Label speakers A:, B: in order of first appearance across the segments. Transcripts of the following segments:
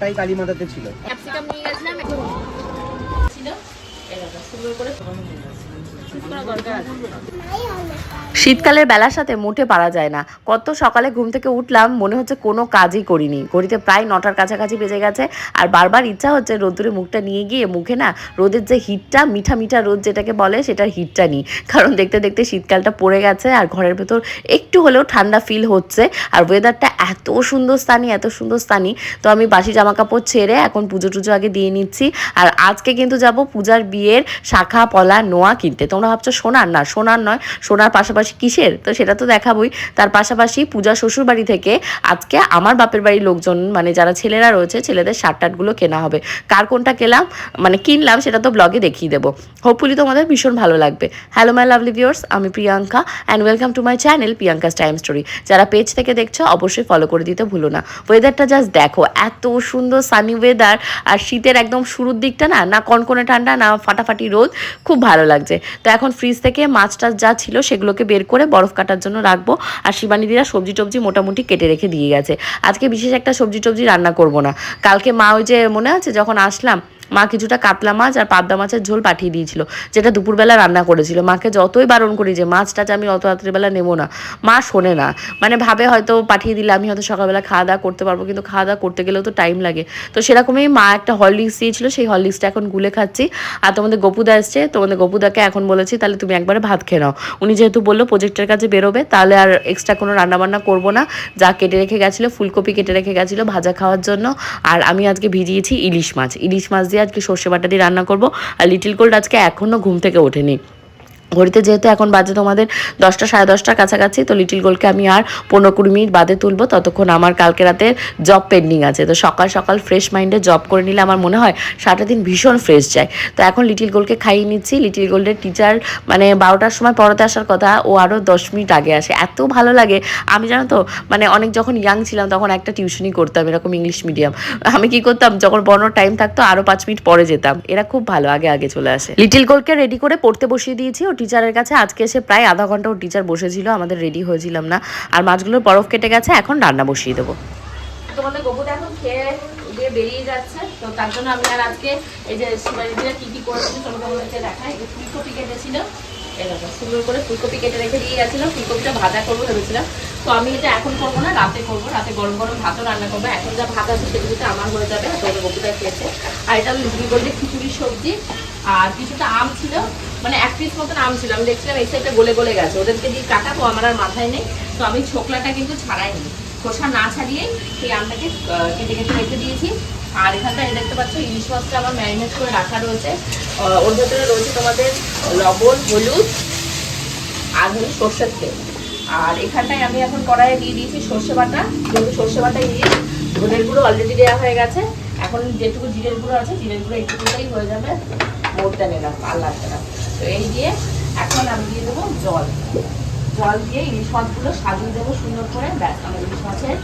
A: তাই কালী মাতাতে ছিল।
B: ক্যাপসিকাম নিয়ে গেছিলাম। ছিল। সুন্দর করে
C: শীতকালের বেলার সাথে মোটে পারা যায় না। কত সকালে ঘুম থেকে উঠলাম, মনে হচ্ছে কোনো কাজই করিনি। ঘড়িতে প্রায় নটার কাছাকাছি বেজে গেছে, আর বারবার ইচ্ছা হচ্ছে রোদ্দুরে মুখটা নিয়ে গিয়ে মুখে না রোদের যে হিটটা মিঠা মিঠা রোদ যেটাকে বলে, সেটার হিটটা নিই। কারণ দেখতে দেখতে শীতকালটা পড়ে গেছে, আর ঘরের ভেতর একটু হলেও ঠান্ডা ফিল হচ্ছে, আর ওয়েদারটা এত সুন্দর স্থানী, এত সুন্দর স্থানী। তো আমি বাসি জামা কাপড় ছেড়ে এখন পুজো টুজো আগে দিয়ে নিচ্ছি, আর আজকে কিন্তু যাব পূজার বিয়ের শাখা, পলা, নোয়া কিনতে। তোমরা ভাবছ সোনার না, সোনার নয়, সোনার পাশাপাশি কিসের? তো সেটা তো দেখাবই। তার পাশাপাশি পূজা শ্বশুর বাড়ি থেকে আজকে আমার বাপের বাড়ির লোকজন মানে যারা ছেলেরা রয়েছে, ছেলেদের শার্ট টার্টগুলো কেনা হবে। কার কোনটা কেলাম মানে কিনলাম, সেটা তো ব্লগে দেখিয়ে দেবো। হোপফুলি তোমাদের ভীষণ ভালো লাগবে। হ্যালো মাই লাভলি ভিউয়ার্স আমি Priyanka and welcome to my channel Priyanka's time story যারা পেজ থেকে দেখছ, অবশ্যই ফলো করে দিতে ভুলো না। ওয়েদারটা জাস্ট দেখো, এত সুন্দর সানি ওয়েদার আর শীতের একদম শুরুর দিকটা না না কনকনে ঠান্ডা, না ফাটাফাটি রোদ, খুব ভালো লাগছে। তো এখন ফ্রিজ থেকে মাছ টাছ যা ছিল সেগুলোকে বের করে বরফ কাটার জন্য রাখব। আর শিবানীদিরা সবজি টবজি মোটামুটি কেটে রেখে দিয়ে গেছে। আজকে বিশেষ একটা সবজি টবজি রান্না করব না। কালকে মা ওই যে মনে আছে, যখন আসলাম মা কিছুটা কাতলা মাছ আর পাবদা মাছের ঝোল পাঠিয়ে দিয়েছিল, যেটা দুপুরবেলা রান্না করেছিল। মাকে যতই বারণ করি যে মাছ টাছ আমি অত রাত্রিবেলা নেব না। মা শোনে না। মানে ভাবে হয়তো পাঠিয়ে দিলে, আমি হয়তো সকালবেলা খাওয়া দাওয়া করতে পারব। কিন্তু খাওয়া দাওয়া করতে গেলেও তো টাইম লাগে। তো সেরকমই মা একটা হরলিক্স দিয়েছিল, সেই হরলিক্সটা এখন গুলে খাচ্ছি। আর তোমাদের গপুদা এসছে তোমাদের গপুদাকে এখন বলেছি, তাহলে তুমি একবারে ভাত খেয়ে নাও। উনি যেহেতু বলল প্রজেক্টের কাছে বেরোবে, তাহলে আর এক্সট্রা কোনো রান্নাবান্না করব না। যা কেটে রেখে গেছিল, ফুলকপি কেটে রেখে গেছিল ভাজা খাওয়ার জন্য। আর আমি আজকে ভিজিয়েছি ইলিশ মাছ। ইলিশ মাছ দিয়ে আজকে সর্ষে বাটা দিয়ে রান্না করব। আর লিটিল গোল্ড আজকে এখনও ঘুম থেকে ওঠেনি। ঘড়িতে যেহেতু এখন বাজে তোমাদের দশটা, সাড়ে দশটার কাছাকাছি, তো লিটিল গোলকে আমি আর পনেরো কুড়ি মিনিট বাদে তুলবো। ততক্ষণ আমার কালকে রাতে জব পেন্ডিং আছে। তো সকাল সকাল ফ্রেশ মাইন্ডে জব করে নিলে আমার মনে হয় সারাটা দিন ভীষণ ফ্রেশ যায়। তো এখন লিটিল গোলকে খাইয়ে নিচ্ছি। লিটিল গোল্ডের টিচার মানে বারোটার সময় পড়াতে আসার কথা, ও আরও দশ মিনিট আগে আসে। এত ভালো লাগে। আমি জানো তো মানে অনেক যখন ইয়াং ছিলাম তখন একটা টিউশনই করতাম এরকম ইংলিশ মিডিয়াম আমি কি করতাম, যখন পড়ানোর টাইম থাকতো আরও পাঁচ মিনিট পরে যেতাম। এরা খুব ভালো, আগে আগে চলে আসে। লিটিল গোলকে রেডি করে পড়তে বসিয়ে দিয়েছি। ও টিচারের কাছে আজকে এসে প্রায় আধা ঘণ্টা ও টিচার বসেছিল, আমাদের রেডি হয়েছিলাম না। আর মাছগুলোর বরফ কেটে গেছে, এখন রান্না বসিয়ে দেবো।
B: তোমাদের গোপুটা এখন খেয়ে দিয়ে বেরিয়ে যাচ্ছে, তো তার জন্য আমি আর আজকে এই যে শিবাজিরা কি কি করেছিল তোমাদেরকে দেখাই। এই ফুলকপি কেটেছিল এরকম সুন্দর করে ফুলকপি কেটে রেখে দিয়ে গেছিলাম ফুলকপিটা ভাজা করব ভেবেছিলাম। তো আমি এটা এখন করব না, রাতে করব, রাতে গরম গরম ভাতও রান্না করব। এখন যা ভাত আছে সেগুলোতে আমার হয়ে যাবে তোমাদের গোপুটা খেয়েছে। আর এটা লুচি করলে খিচুড়ি সবজি, আর কিছুটা আম ছিল মানে এক পিস মতন আম ছিল। আমি দেখছিলাম এই সাইডটা গলে গলে গেছে। ওদেরকে দিয়ে কাটাবো, আমার আর মাথায় নেই। তো আমি ছোকলাটা কিন্তু ছাড়াইনি। খোসা না ছাড়িয়ে সেই আমটাকে কেটে কেটে রেখে দিয়েছি। আর এখানটা দেখতে পাচ্ছ, ইলিশ মাছটা আমার ম্যারিনেট করে রাখা রয়েছে। ওর ভেতরে রয়েছে তোমাদের লবণ, হলুদ, আর হলো সর্ষের তেল। আর এখানটায় আমি এখন কড়াইয়ে দিয়ে দিয়েছি সর্ষে বাটা। যেহেতু সর্ষে বাটা দিয়ে ধনের গুঁড়ো অলরেডি দেওয়া হয়ে গেছে। এখন যেটুকু জিরের গুঁড়ো আছে, জিরের গুঁড়ো একটুকুটাই হয়ে যাবে মোটটা নিলাম আর লাগবে তো এই দিয়ে এখন আমি দিয়ে দেবো জল। জল দিয়ে ইলিশ মাছগুলো সাজিয়ে দেবো সুন্দর করে, ব্যাস, আমার ইলিশ মাছের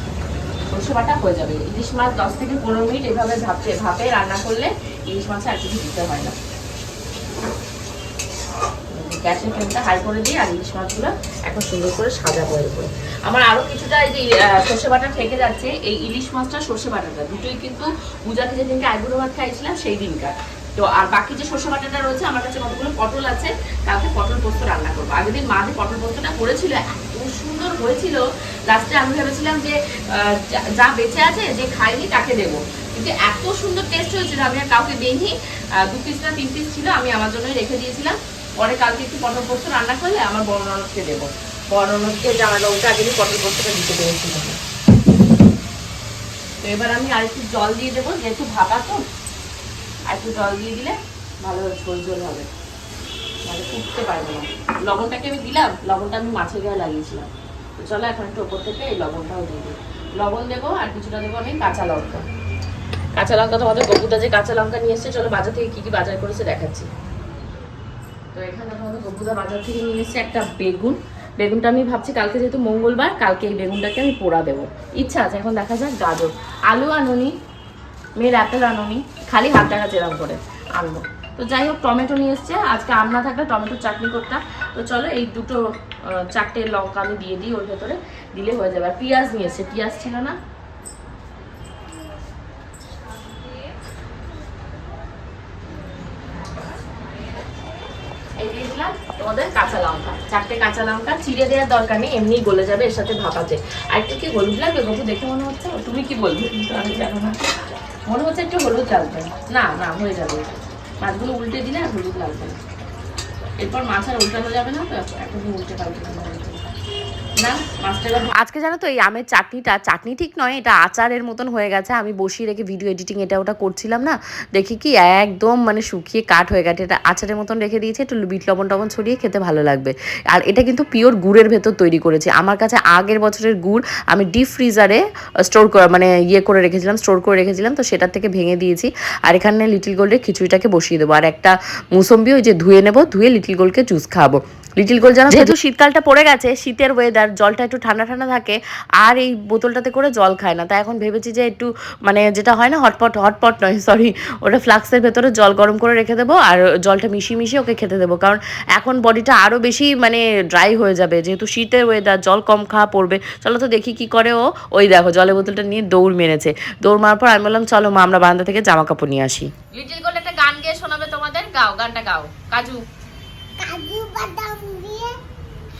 B: সর্ষে বাটা হয়ে যাবে। ইলিশ মাছ দশ থেকে পনেরো মিনিট এভাবে ভাপে ভাপে রান্না করলে ইলিশ মাছে আর কিছু দিতে হয় না। গ্যাসের ফ্লেমটা হাই করে দিয়ে আর ইলিশ মাছগুলো এখন সুন্দর করে সাজাবো এর উপরে। আমার আরও কিছুটা এই যে সর্ষে বাটা থেকে যাচ্ছে, এই ইলিশ মাছটা সর্ষে বাটাটা। দুটোই কিন্তু পূজাতে যেদিনকে আইবুড়ো ভাত খাইছিলাম সেই দিনকার তো আর বাকি যে সর্ষে বাটাটা রয়েছে, আমার কাছে কতগুলো পটল আছে, কালকে পটল পোস্ত রান্না করব। আগের দিন যে পটল পোস্তটা করেছিল, এত সুন্দর হয়েছিল। লাস্টে আমি ভেবেছিলাম যে যা- বেঁচে আছে, যে খাইনি তাকে দেবো। কিন্তু এত সুন্দর টেস্ট হয়েছিল আমি আর কাউকে দিইনি। দু পিস না তিন পিস ছিল, আমি আমার জন্যই রেখে দিয়েছিলাম। পরে কালকে একটু পটল পোস্ত রান্না করলে আমার বড় ননদকে দেবো জামা বাবুকে আগে পটল পোস্তটা দিতে পেরেছিল। তো এবার আমি আর একটু জল দিয়ে দেবো, যেহেতু ভাপা তো। একটু জল দিয়ে দিলে ভালো ঝোল ঝোল হবে। মানে ফুটতে পারবে না। লবণটাকে আমি দিলাম, লবণটা আমি মাছের গায়ে লাগিয়েছিলাম। তো চলো এখন একটু ওপর থেকে এই লবণটাও দিয়ে দিই। লবণ দেবো আর কিছুটা দেবো আমি কাঁচা লঙ্কা। কাঁচা লঙ্কা তোমাদের গপুদা যে কাঁচা লঙ্কা নিয়ে এসছে, চলো বাজার থেকে কী কী বাজার করেছে দেখাচ্ছি। তো এখানে তোমাদের গপুদা বাজার থেকে নিয়ে এসছে একটা বেগুন। বেগুনটা আমি ভাবছি কালকে যেহেতু মঙ্গলবার, কালকে এই বেগুনটাকে আমি পোড়া দেবো। ইচ্ছা আছে, এখন দেখা যাক, গাজর। আলু আনুনি মেয়ের অ্যাপেল আনোনি, খালি হাত দেখা চেরাম করে আনব তো যাই হোক, টমেটো নিয়ে এসছে। আজকে আম না থাকলে টমেটোর চাটনি করতাম। তো চলো, এই দুটো চারটে লঙ্কা আমি দিয়ে দিই, ওর ভেতরে দিলে হয়ে যাবে। আর পেঁয়াজ নিয়ে এসছে। পেঁয়াজ ছিল না? তোমাদের কাঁচা লঙ্কা। চারটে কাঁচা লঙ্কা, চিড়ে দেওয়ার দরকার নেই এমনি গলে যাবে, এর সাথে ভাপাতে আর একটু কি হলুদ লাগবে? দেখে মনে হচ্ছে তুমি কি বলবে? আমি জানো না। মনে হচ্ছে একটু হলুদ লাগবে। না না, হয়ে যাবে। মাছগুলো উল্টে দিলে আর হলুদ লাগবে না। এরপর মাছ আর উল্টানো যাবে না, তো এখন উল্টে পাল্টে। না?
C: আজকে জানো তো এই আমের চাটনিটা, চাটনি ঠিক নয়, এটা আচারের মতন হয়ে গেছে। আমি বসিয়ে রেখে ভিডিও এডিটিং এটা ওটা করছিলাম না। দেখি কি একদম মানে শুকিয়ে কাঠ হয়ে গেছে। এটা আচারের মতন রেখে দিয়েছি, একটু বিট লবণ টবণ ছড়িয়ে খেতে ভালো লাগবে। আর এটা কিন্তু পিওর গুড়ের ভেতর তৈরি করেছি। আমার কাছে আগের বছরের গুড় আমি ডিপ ফ্রিজারে স্টোর করে মানে ইয়ে করে রেখেছিলাম স্টোর করে রেখেছিলাম। তো সেটার থেকে ভেঙে দিয়েছি। আর এখানে লিটিল গোল্ডের খিচুড়িটাকে বসিয়ে দেবো। আর একটা মুসম্বি ওই যে ধুয়ে নেব, ধুয়ে লিটিল গোল্ডকে জুস খাওয়াবো লিটিল গোল্ড জানো? যেহেতু শীতকালটা পড়ে গেছে শীতের ওয়েদার জলটা একটু ঠান্ডা ঠান্ডা থাকে আর এই বোতলটাতে করে জল খায় না। তাই এখন ভেবেছি যে একটু মানে যেটা হয় না হটপট হটপট নয় সরি ওটা ফ্লাক্সের ভেতরে জল গরম করে রেখে দেবো আর জলটা মিশিয়ে মিশিয়ে ওকে খেতে দেবো কারণ এখন বডিটা আরও বেশি মানে ড্রাই হয়ে যাবে যেহেতু শীতের ওয়েদার জল কম খাওয়া পড়বে। চলো তো দেখি কি করে ও ওই দেখো জলের বোতলটা নিয়ে দৌড় মেরেছে। দৌড় মারার পর আমি বললাম চলো মা আমরা বারান্দা থেকে জামা কাপড় নিয়ে আসি।
B: লিটিল গোল্ড একটা গান গেয়ে শোনাবে তোমাদের? গাও গানটা গাও। কাজু।
D: কাজু বাদাম দিয়ে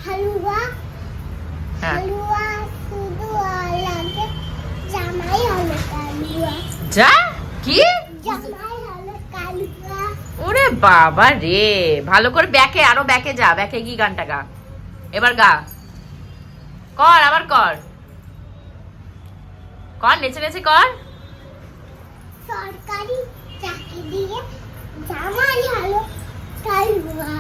D: হালুয়া।
B: হ্যাঁ।
D: হালুয়া শুধু লাগে জামাই হলো কালুয়া।
B: যা? কি?
D: জামাই হলো কালুয়া।
B: ওরে বাবা রে। ভালো করে ব্যাকে আরও ব্যাকে যা ব্যাকে কি গানটা গা। এবার গা। কর আবার কর। কর নেচে নেচে কর।
D: সরকারি চাকরি দিয়ে জামাই হলো কালুয়া।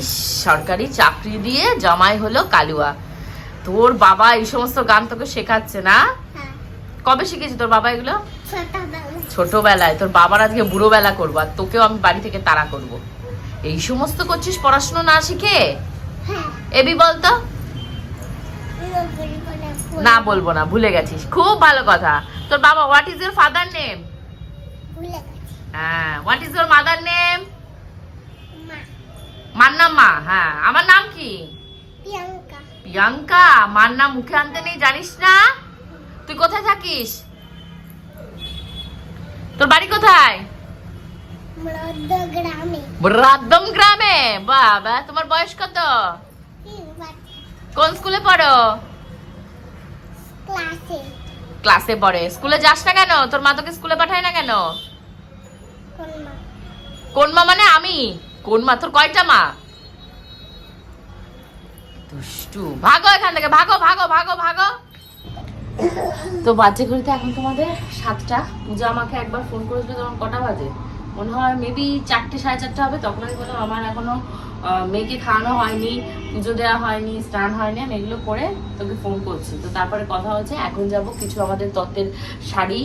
B: ইস সরকারি চাকরি দিয়ে জামাই হলো কালুয়া। তোর বাবা এই সমস্ত গান তোকে শেখাচ্ছে না?
D: হ্যাঁ।
B: কবে শিখেছি তোর বাবা এগুলো?
D: ছোটবেলা
B: ছোটবেলায়। তোর বাবার আজকে বুড়ো বেলা করব আর তোকেও আমি বাড়ি থেকে তাড়া করব। এই সমস্ত করছিস পড়াশোনা না শিখে?
D: হ্যাঁ।
B: এবি বলতো? না বলব না ভুলে গেছিস। খুব ভালো কথা। তোর বাবা what is your father name হ্যাঁ what is your mother name মার নাম মা হ্যাঁ। আমার নাম কি?
D: প্রিয়াঙ্কা।
B: প্রিয়াঙ্কা মার নাম মুখে আনতে নেই জানিস না? তুই কোথায় থাকিস? তোর বাড়ি কোথায়?
D: মরদ্দ গ্রামে?
B: বাবা তোমার বয়স কত? কোন স্কুলে পড়ো?
D: ক্লাসে।
B: পড়ে। স্কুলে যাস না কেন? তোর মা তোকে স্কুলে পাঠায় না কেন? কোন মা মানে আমি? কোন মা? তোর কয়টা মা? দুষ্টু। ভাগো এখান থেকে, ভাগো ভাগো ভাগো ভাগো। তো বাজে ঘড়িতে এখন তোমাদের সাতটা। পূজা আমাকে একবার ফোন করেছিল তখন কটা বাজে? মনে হয় মেবি চারটে, সাড়ে চারটে হবে, তখন আমি বললাম, আমার এখনও মেয়েকে খাওয়ানো হয়নি, পুজো দেওয়া হয়নি, স্নান হয়নি, আমি এগুলো করে তোকে ফোন করছি। তো তারপরে কথা হচ্ছে, এখন যাব কিছু আমাদের তত্ত্বের শাড়ি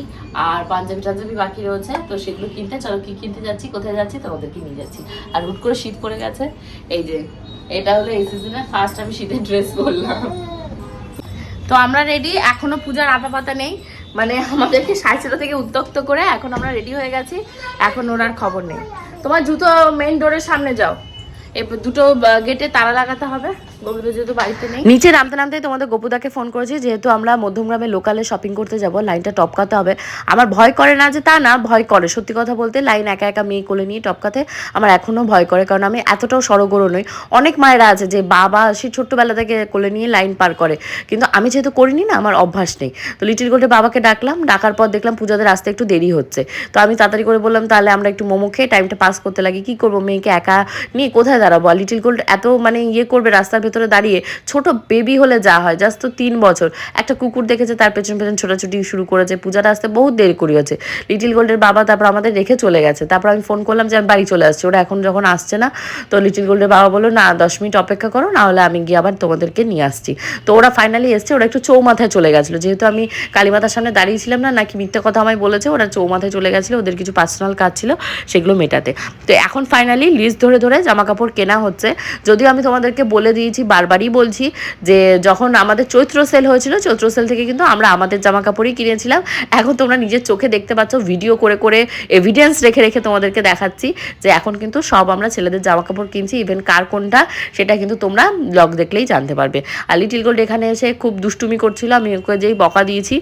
B: আর পাঞ্জাবি টাঞ্জাবি বাকি রয়েছে, তো সেগুলো কিনতে, চলো কি কিনতে যাচ্ছি, কোথায় যাচ্ছি, তোমাদেরকে নিয়ে যাচ্ছি। আর হুট করে শীত পড়ে গেছে, এই যে, এটা হলো এই সিজনে ফার্স্ট আমি শীতের ড্রেস পরলাম। তো আমরা রেডি এখনও পূজার আতা পাতা নেই মানে আমাদেরকে সাড়ে থেকে উত্তক্ত করে এখন আমরা রেডি হয়ে গেছি। এখন ওনার খবর নেই। তোমার জুতো মেন ডোরের সামনে যাও। এ দুটো গেটে তালা লাগাতে হবে।
C: নিচে নামতে নামতে তোমাদের গোপুদাকে ফোন করেছি, যেহেতু আমরা মধ্যমগ্রামে লোকালে শপিং করতে যাব লাইনটা টপকাতে হবে। আমার ভয় করে না যে তা না, ভয় করে। সত্যি কথা বলতে লাইন একা একা মেয়ে কোলে নিয়ে টপকাতে আমার এখনও ভয় করে, কারণ আমি এতটাও সড়গড় নই। অনেক মায়েরা আছে যে বাবা সে ছোট্টবেলা থেকে কোলে নিয়ে লাইন পার করে। কিন্তু আমি যেহেতু করিনি না, আমার অভ্যাস নেই। তো লিটিল গোল্ডে বাবাকে ডাকলাম, ডাকার পর দেখলাম পূজাদের আসতে একটু দেরি হচ্ছে। তো আমি তাড়াতাড়ি করে বললাম, তাহলে আমরা একটু মোমো খেয়ে টাইমটা পাস করতে লাগি। কি করব মেয়েকে একা নিয়ে? কোথায় দাঁড়াবো? আর লিটিল গোল্ড এত মানে ইয়ে করবে, রাস্তার ভেতরে দাঁড়িয়ে ছোট বেবি হলে যা হয় জাস্ট তো তিন বছর। একটা কুকুর দেখেছে, তার পেছন পেছন ছোটাছুটি শুরু করেছে, পূজাটা আসতে বহুত দেরি করিয়েছে লিটিল গোল্ডের বাবা তারপর আমাদের রেখে চলে গেছে। তারপর আমি ফোন করলাম যে, আমি বাড়ি চলে আসছি। ওরা এখন যখন আসছে না, তো লিটিল গোল্ডের বাবা বলল, না, দশ মিনিট অপেক্ষা করো, না হলে আমি গিয়ে আবার তোমাদেরকে নিয়ে আসছি। তো ওরা ফাইনালি এসছে, ওরা একটু চৌমাথায় চলে গেছিল। যেহেতু আমি কালীমাতার সামনে দাঁড়িয়েছিলাম না, নাকি মিথ্যে কথা আমায় বলেছে, ওরা চৌমাথায় চলে গেছিল, ওদের কিছু পার্সোনাল কাজ ছিল, সেগুলো মেটাতে। তো এখন ফাইনালি লিস্ট ধরে ধরে জামা কাপড় কেনা হচ্ছে। যদিও আমি তোমাদেরকে বলে দিয়েছি বারবারই বলছি যে যখন আমাদের চৈত্র সেল হয়েছিল, চৈত্র সেল থেকে কিন্তু আমরা আমাদের জামা কাপড়ই কিনেছিলাম। এখন তোমরা নিজের চোখে দেখতে পাচ্ছ ভিডিও করে করে এভিডেন্স রেখে রেখে তোমাদেরকে দেখাচ্ছি যে এখন কিন্তু সব আমরা ছেলেদের জামা কাপড় কিনছি ইভেন কার কোনটা, সেটা কিন্তু তোমরা ব্লগ দেখলেই জানতে পারবে। আর লিটিল গোল্ড এখানে এসে খুব দুষ্টুমি করছিল, আমি ওকে যেই বকা দিয়েছি,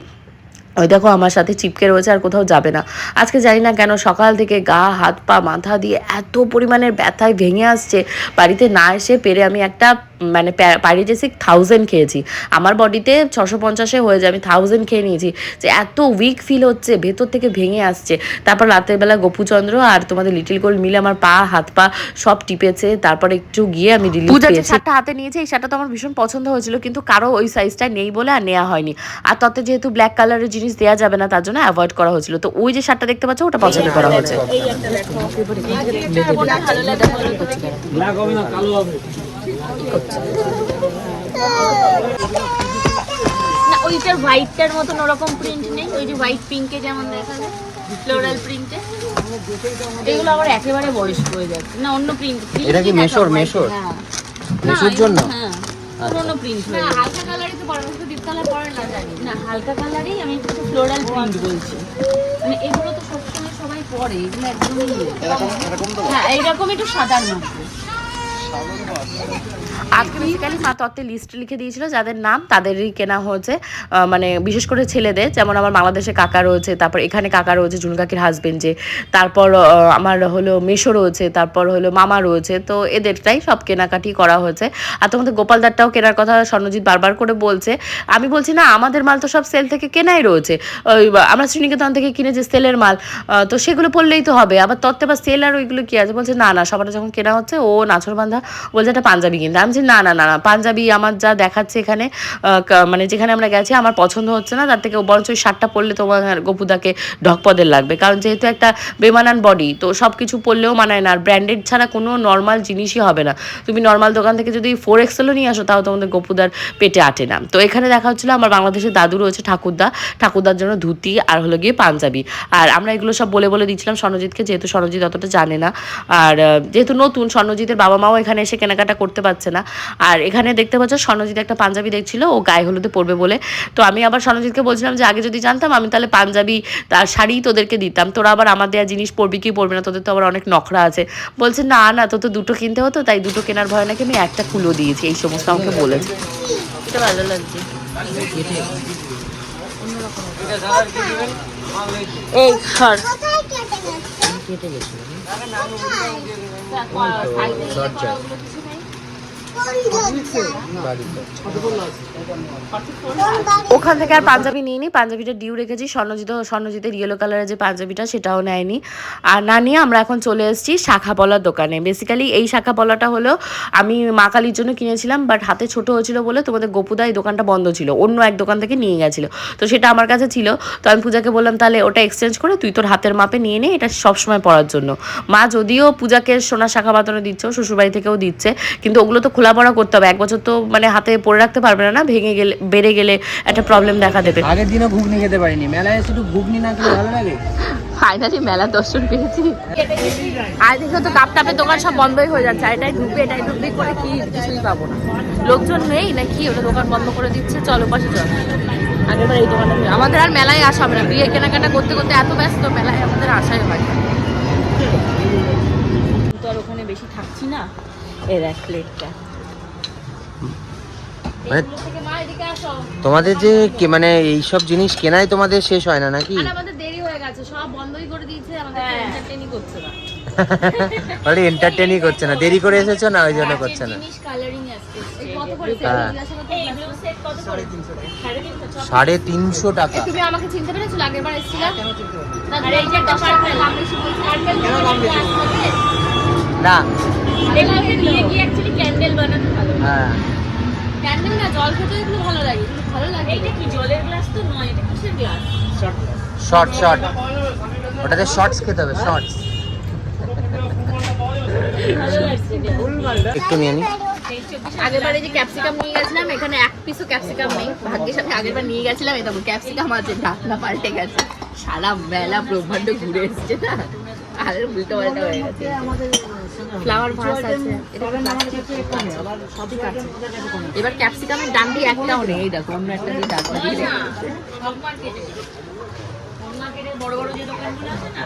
C: ওই দেখো আমার সাথে চিপকে রয়েছে আর কোথাও যাবে না। আজকে জানি না কেন সকাল থেকে গা, হাত, পা, মাথা দিয়ে এত পরিমাণের ব্যথায় ভেঙে আসছে, বাড়িতে না এসে পেরে আমি একটা মানে প্যারিজেসিক থাউজেন্ড খেয়েছি। আমার বডিতে ছশো পঞ্চাশে হয়ে যায় আমি থাউজেন্ড খেয়ে নিয়েছি। যে এত উইক ফিল হচ্ছে ভেতর থেকে ভেঙে আসছে। তারপর রাতের বেলা গোপুচন্দ্র আর তোমাদের লিটিল গোল্ড মিলে আমার পা হাত পা সব টিপেছে। তারপর একটু গিয়ে আমি রিলিফ পেয়েছি। শার্টটা হাতে নিয়েছে এই শার্টটা তো আমার ভীষণ পছন্দ হয়েছিল কিন্তু কারও ওই সাইজটা নেই বলে আর নেওয়া হয়নি। আর তাতে যেহেতু ব্ল্যাক কালারের জিনিস দেওয়া যাবে না তার জন্য অ্যাভয়েড করা হয়েছিল। তো ওই যে শার্টটা দেখতে পাচ্ছ ওটা পছন্দ করা হয়েছে।
B: না ওইটার হোয়াইটটার মতন ওরকম প্রিন্ট নেই ওই যে হোয়াইট পিঙ্কে যেমন দেখা যায় ফ্লোরাল প্রিন্টে এগুলো আবার একেবারে বয়স্ক হয়ে যাচ্ছে। না অন্য প্রিন্ট
A: এটা কি মেশোর, মেশোর? মেশোর জন্য?
B: হ্যাঁ পুরোনো প্রিন্ট হয়ে যাচ্ছে হালকা কালারই তো পরে ডিপ কালার পরে না জানি। না হালকা কালারই আমি একটু ফ্লোরাল প্রিন্ট বলছি। মানে এগুলো তো সবসময় সবাই পরে এগুলো একদমই হ্যাঁ এইরকম একটু সাদার মধ্যে
C: আজকে বেসিক্যালি তত্ত্বে লিস্ট লিখে যাদের নাম তাদেরই কেনা হয়েছে। মানে বিশেষ করে ছেলেদের, যেমন আমার তারপর এখানে রয়েছে হাজবেন্ড যে। তারপর আমার হলো তারপর হলো তো এদেরটাই সব কেনাকাটি করা হয়েছে। আর তোমাদের কেনার কথা স্বর্ণজিৎ বারবার করে বলছে। আমি বলছি, না, আমাদের মাল তো সব সেল থেকে কেনাই রয়েছে। ওই, আমরা শ্রীনিকেতন থেকে কিনেছি সেলের মাল। তো সেগুলো পড়লেই তো হবে। আবার তত্ত্বে বা সেল আর ওইগুলো কি আছে? বলছে, না না, সবারটা যখন কেনা হচ্ছে, ও নাছর বান্ধা বলছে একটা পাঞ্জাবি কিনতে। আমি বলছি, না না না না পাঞ্জাবি আমার যা দেখাচ্ছে এখানে মানে যেখানে আমরা গেছি আমার পছন্দ হচ্ছে না তার থেকে বরঞ্চ ওই শার্টটা পরলে তোমার গোপুদাকে ঢকপদের লাগবে। কারণ যেহেতু একটা বেমানান বডি তো সব কিছু পরলেও মানায় না। আর ব্র্যান্ডেড ছাড়া কোনো নর্মাল জিনিসই হবে না। তুমি নর্মাল দোকান থেকে যদি ফোর এক্সেলও নিয়ে আসো তাও তোমাদের গোপুদার পেটে আটে না। তো এখানে দেখা হচ্ছিল আমার বাংলাদেশের দাদু রয়েছে ঠাকুরদা। ঠাকুরদার জন্য ধুতি আর হলো গিয়ে পাঞ্জাবি। আর আমরা এগুলো সব বলে বলে দিচ্ছিলাম স্বর্ণজিৎকে যেহেতু স্বর্ণজিৎ অতটা জানে না। আর যেহেতু নতুন স্বর্ণজিতের বাবা মাও এখানে এসে কেনাকাটা করতে পারছে না। আর এখানে দেখতে পাচ্ছ স্বর্ণজিৎ একটা পাঞ্জাবি দেখছিল ও গায়ে হলুদে পরবে বলে। তো আমি আবার স্বর্ণজিৎকে বলছিলাম যে আগে যদি জানতাম আমি তাহলে পাঞ্জাবি তার শাড়ি তোদেরকে দিতাম। তোরা আবার আমার দেওয়া জিনিস পরবি কি পরবি না? তোদের তো আবার অনেক নখরা আছে। বলছে না না তো তো দুটো কিনতে হতো তাই দুটো কেনার ভয় নাকি আমি একটা কুলো দিয়েছি। এই সমস্ত আমাকে বলেছে।
B: এটা ভালো লাগছে। এই
D: কোথায় কেটে গেছে কোন ধরছে? কোন বাড়ি?
C: ওখান থেকে আর পাঞ্জাবি নিয়ে নিইনি, পাঞ্জাবিটা ডিউ রেখেছি। স্বর্ণজিৎ স্বর্ণজিতের ইয়েলো কালারের যে পাঞ্জাবিটা সেটাও নেয়নি। আর না নিয়ে আমরা এখন চলে এসেছি শাখা পলার দোকানে। বেসিক্যালি এই শাখা পলাটা হলো, আমি মা কালীর জন্য কিনেছিলাম বাট হাতে ছোট হয়েছিল বলে তোমাদের গোপুদা এই দোকানটা বন্ধ ছিল, অন্য এক দোকান থেকে নিয়ে গেছিল। তো সেটা আমার কাছে ছিল। তো আমি পূজাকে বললাম, তাহলে ওটা এক্সচেঞ্জ করে তুই তোর হাতের মাপে নিয়ে নে, এটা সবসময় পরার জন্য। মা, যদিও পূজাকে সোনা শাখা বাঁধানো দিচ্ছে শ্বশুরবাড়ি থেকেও দিচ্ছে, কিন্তু ওগুলো তো খোলা পড়া করতে হবে। এক বছর তো মানে হাতে পরে রাখতে পারবে না না? ভেঙে গেলে বেড়ে গেলে একটা প্রবলেম দেখা দেবে।
A: আগের দিনও ঘুগনি খেতে পারিনি। মেলায় এসে একটু ঘুগনি না খেলে ভালো লাগে?
B: ফাইনালি মেলা দর্শন পেয়েছি। আর দেখো তো কাপ টাপের দোকান সব বন্ধই হয়ে যাচ্ছে। এটাই ঢুকবে এটাই ঢুকবে করে কি কিছুই পাবো না। লোকজন নেই নাকি? ওটা দোকান বন্ধ করে দিচ্ছে। চলো পাশে চল আগেরবার এই দোকানটা আমাদের আর মেলায় আসা হবে না। বিয়ে কেনাকাটা করতে করতে এত ব্যস্ত মেলায় আমাদের আসাই হয় না। তো আর ওখানে বেশি থাকছি না। এ দেখ প্লেটটা
A: মানে
B: থেকে মা এদিকে আসো।
A: তোমাদের যে কে- মানে এইসব জিনিস কেনাই তোমাদের শেষ হয় না নাকি?
B: আমাদের দেরি হয়ে গেছে সব বন্ধই করে দিয়েছে আমাদের এন্টারটেইনই করছে না।
A: বলে এন্টারটেনই করছে না দেরি করে এসেছ না ওই জন্য করছে না।
B: জিনিস কালারিং আসছে কত
A: হ্যাঁ।
B: করে সেট কত করে? সাড়ে তিনশো
A: টাকা।
B: তুমি আমাকে চিনতে পেরেছ আগের বার এসেছিলা? আর এই যে একটা পার্পল কম বলছি পার্পল কেন কম বেশি
A: না।
B: এগুলোকে দিয়ে গিয়ে অ্যাকচুয়ালি ক্যান্ডেল বানাতে ভালো
A: হ্যাঁ।
B: ক্যান্ডেল না জল খেতে এগুলো ভালো লাগে এগুলো ভালো লাগে এইটা কি জলের গ্লাস তো নয় এটা কিসের গ্লাস
A: শর্ট শর্ট ওটাতে শর্টস খেতে হবে শর্টস একটু নিয়ে নি
B: আগেরবার এই যে ক্যাপসিকাম নিয়ে গেছিলাম এখানে এক পিসও ক্যাপসিকাম নেই। ভাগ্যের সাথে আগেরবার নিয়ে গেছিলাম এই দেখো ক্যাপসিকাম আছে ঢাকনা পাল্টে গেছে। সারা মেলা ব্রহ্মাণ্ড ঘুরে এসছে না? উল্টো পাল্টা হয়ে গেছে। ফ্লাওয়ার ভাস আছে। এবার ক্যাপসিকামের ডান্ডি একটাও নেই এই দেখো আমরা একটা দিয়ে দিয়ে বড় বড় যে দোকানগুলো আছে না?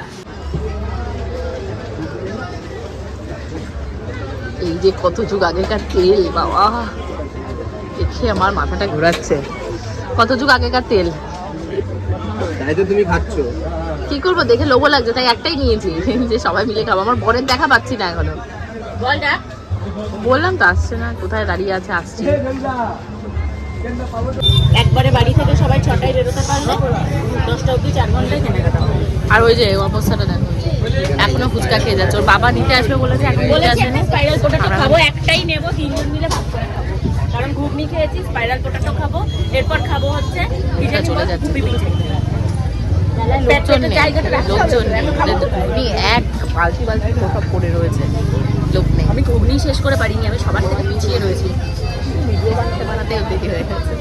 B: এই যে কত যুগ আগেকার তেল বাবা। দেখে আমার মাথাটা ঘোরাচ্ছে। কত যুগ আগেকার তেল?
A: তাই তো তুমি খাচ্ছ।
B: কি করব? দেখে লোভো লাগছে তাই একটাই নিয়েছি। যে সবাই মিলে খাব। আমার বরের দেখা পাচ্ছি না এখনও। বলটা বললাম তো আসছে না কোথায় দাঁড়িয়ে আছে আসছি। একবারে বাড়ি থেকে সবাই ছটায় বেরোতে পারলে দশটা অবধি চার ঘন্টায় কেনাকাটা আর ওই যে অবস্থাটা দেখো এখনও ফুচকা খেয়ে যাচ্ছে। ওর বাবা নিতে আসবে বলেছে এখন নিতে আসবে স্পাইরাল পোটাটো খাব একটাই নেব তিনজন মিলে ভাগ করে খাব। কারণ ঘুগনি খেয়েছি স্পাইরাল পোটাটো খাব। এরপর খাব হচ্ছে পিঠে চলে যাচ্ছে। লোকজন নেই লোকজন নেই। এক বালতি বালতি সব পড়ে রয়েছে লোক নেই। আমি ঘুগনি শেষ করে পারিনি আমি সবার থেকে পিছিয়ে রয়েছি। ভিডিও বানাতে বানাতে দেরি হয়ে গেছে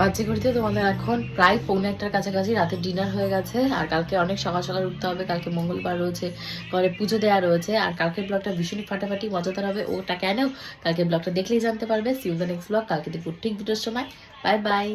B: বাচ্চা তোমাদের এখন প্রায় পৌনে একটার কাছাকাছি রাতে ডিনার হয়ে গেছে, আর কালকে অনেক সকাল সকাল উঠতে হবে, কালকে মঙ্গলবার রয়েছে, ঘরে পুজো দেওয়া রয়েছে, আর কালকের ব্লগটা ভীষণই ফাটাফাটি, মজাদার হবে, ওটা কেন? কালকে ব্লগটা দেখলেই জানতে পারবে। সিউ দ্য নেক্সট ব্লগ কালকে দুপুর ঠিক দুটোর সময়। Bye bye